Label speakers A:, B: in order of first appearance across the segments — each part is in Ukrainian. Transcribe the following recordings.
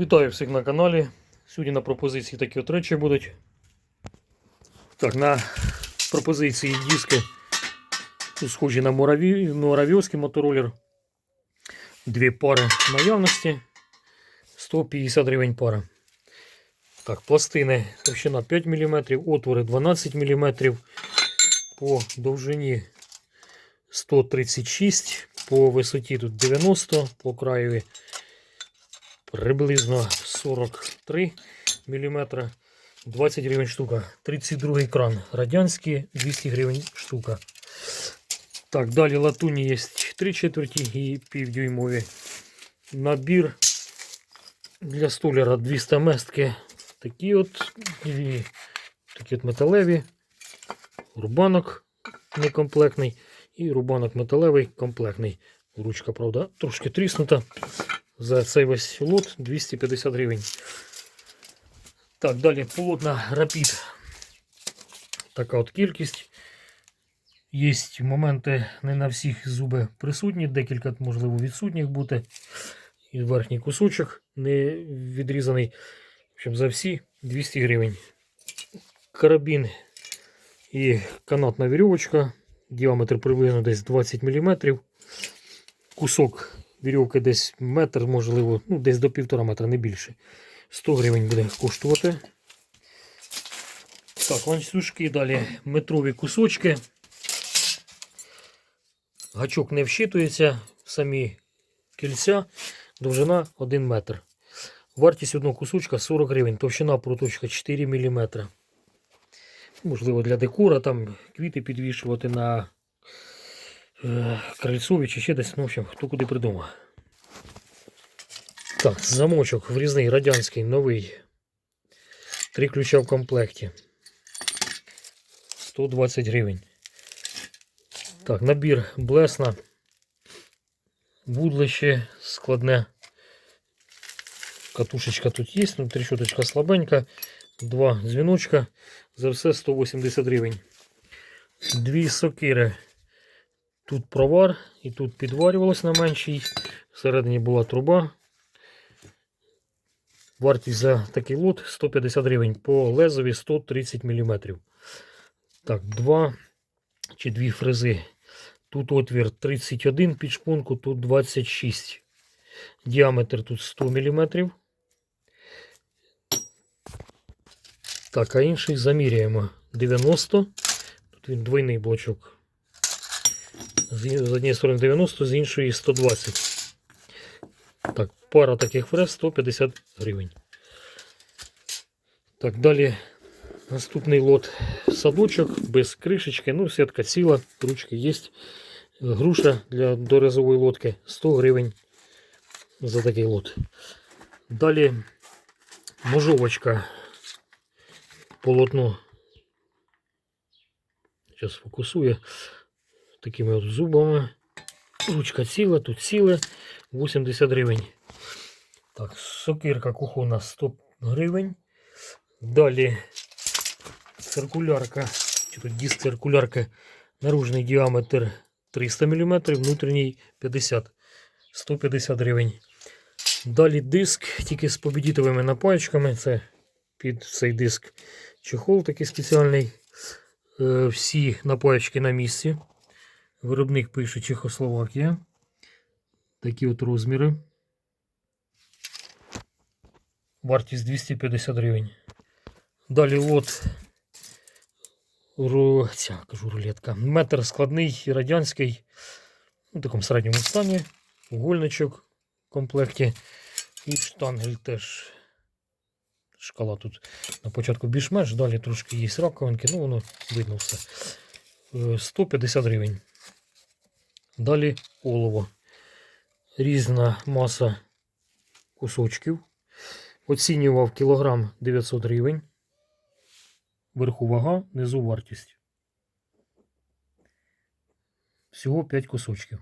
A: Вітаю всіх на каналі. Сьогодні на пропозиції такі от речі будуть. Так, на пропозиції диски схожі на мураві... муравйовський мотороллер. Дві пари наявності. 150 гривень пара. Так, пластини товщина 5 мм, отвори 12 мм. По довжині 136, по висоті тут 90, по краєві приблизно 43 мм. 20 гривень штука. 32 кран. Радянський 200 гривень штука. Так, далі латуні є 3 четверті і півдюймові. Набір для столяра 200 местки. Такі от, і такі от металеві. Рубанок некомплектний. І рубанок металевий комплектний. Ручка, правда, трошки тріснута. За цей весь лот 250 гривень. Так, далі полотна Rapid. Така от кількість. Є моменти не на всіх зуби присутні, декілька, можливо, відсутніх бути. І верхній кусочок не відрізаний. В общем, за всі 200 гривень. Карабін і канатна вірьовочка. Діаметр приблизно десь 20 мм. Кусок вірьовки десь метр, можливо, ну, десь до півтора метра, не більше. 100 гривень буде коштувати. Так, ланцюжки далі метрові кусочки. Гачок не вщитується, самі кільця, довжина 1 метр. Вартість одного кусочка 40 гривень, товщина проточка 4 мм. Можливо, для декора там квіти підвішувати на крильцові чи ще десь, ну, в общем, хто куди придумав. Так, замочок врізний радянський новий. Три ключа в комплекті. 120 гривень. Так, набір блесна. Вудлище складне. Катушечка тут є, ну трещоточка слабенька. Два дзвіночка. За все 180 гривень. Дві сокири. Тут провар і тут підварювалось на меншій. Всередині була труба. Вартість за такий лот 150 гривень. По лезові 130 мм. Так, два чи дві фрези. Тут отвір 31 під шпунку, тут 26. Діаметр тут 100 мм. Так, а інший заміряємо 90. Тут він двойний блочок. З з однієї сторони 90, з іншої 120. Так, пара таких фрез 150 гривень. Так, далі наступний лот садочок без кришечки. Ну, сітка ціла, ручки є. Груша для дорезової лодки 100 гривень за такий лот. Далі можовочка полотно. Зараз фокусує Такими от зубами. Ручка ціла, тут ціле 80 гривень. Так, сокирка кухонна 100 гривень. Далі циркулярка, чи тут диск циркулярки, наружний діаметр 300 мм, внутрішній 50 150 гривень. Далі диск, тільки з побідітовими напаєчками. Це під цей диск чехол такий спеціальний. Е, Всі напаєчки на місці. Виробник пише Чехословакія. Такі от розміри. Вартість 250 гривень. Далі лот ру... ця, кажу, рулетка. Метр складний радянський. У такому середньому стані. Угольничок в комплекті. І штангель теж. Шкала тут на початку більш-менш, далі трошки є раковинки, ну воно видно все. Е, 150 гривень. Далі олово. Різна маса кусочків. Оцінював кілограм 900 гривень. Вверху вага, внизу вартість. Всього 5 кусочків.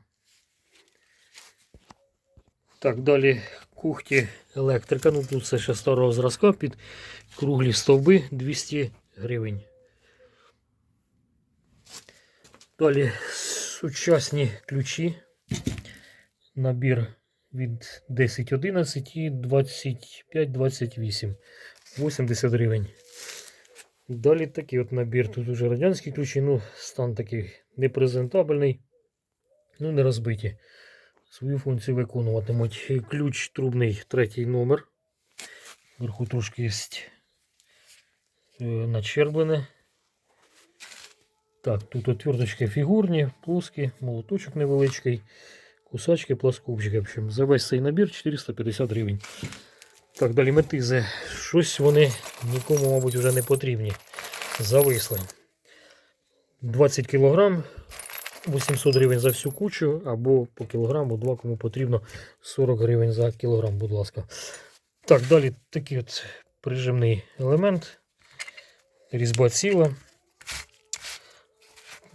A: Так, далі кухті електрика. Ну тут це ще старого зразка під круглі стовби 200 гривень. Далі сучасні ключі. Набір від 10-11 і 25-28. 80 гривень. Далі такий от набір. Тут уже радянські ключі, ну, стан такий непрезентабельний, ну, не розбиті. Свою функцію виконуватимуть. Ключ трубний третій номер. Вверху трошки є е, начерблене. Так, тут отверточки фігурні, плоскі, молоточок невеличкий, кусачки, пласкопчики. В общем, за весь цей набір 450 гривень. Так, далі метизи. Щось вони нікому, мабуть, вже не потрібні. Зависли. 20 кг, 800 гривень за всю кучу, або по кілограму, два, кому потрібно 40 гривень за кілограм, будь ласка. Так, далі такий от прижимний елемент. Різьба ціла.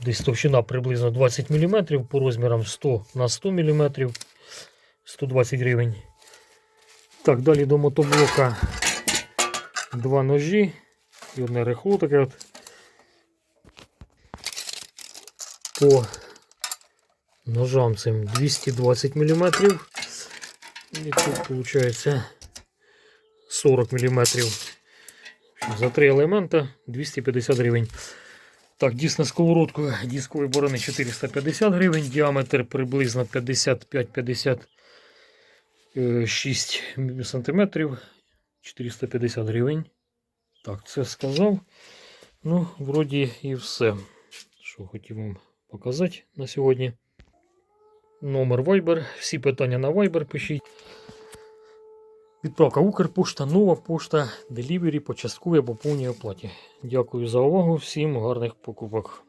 A: Десь товщина приблизно 20 мм, по розмірам 100 на 100 мм, 120 гривень. Так, далі до мотоблока два ножі і одне рехло таке от. По ножам цим 220 мм. І тут виходить 40 мм. За три елемента 250 гривень. Так, дійсно сковородку дискової борони 450 гривень, діаметр приблизно 55-56 см. 450 гривень. Так, це сказав. Ну, вроді і все, що хотів вам показати на сьогодні. Номер Viber. Всі питання на Viber пишіть. Відправка Укрпошта, нова пошта, делівері по або повній оплаті. Дякую за увагу, всім гарних покупок.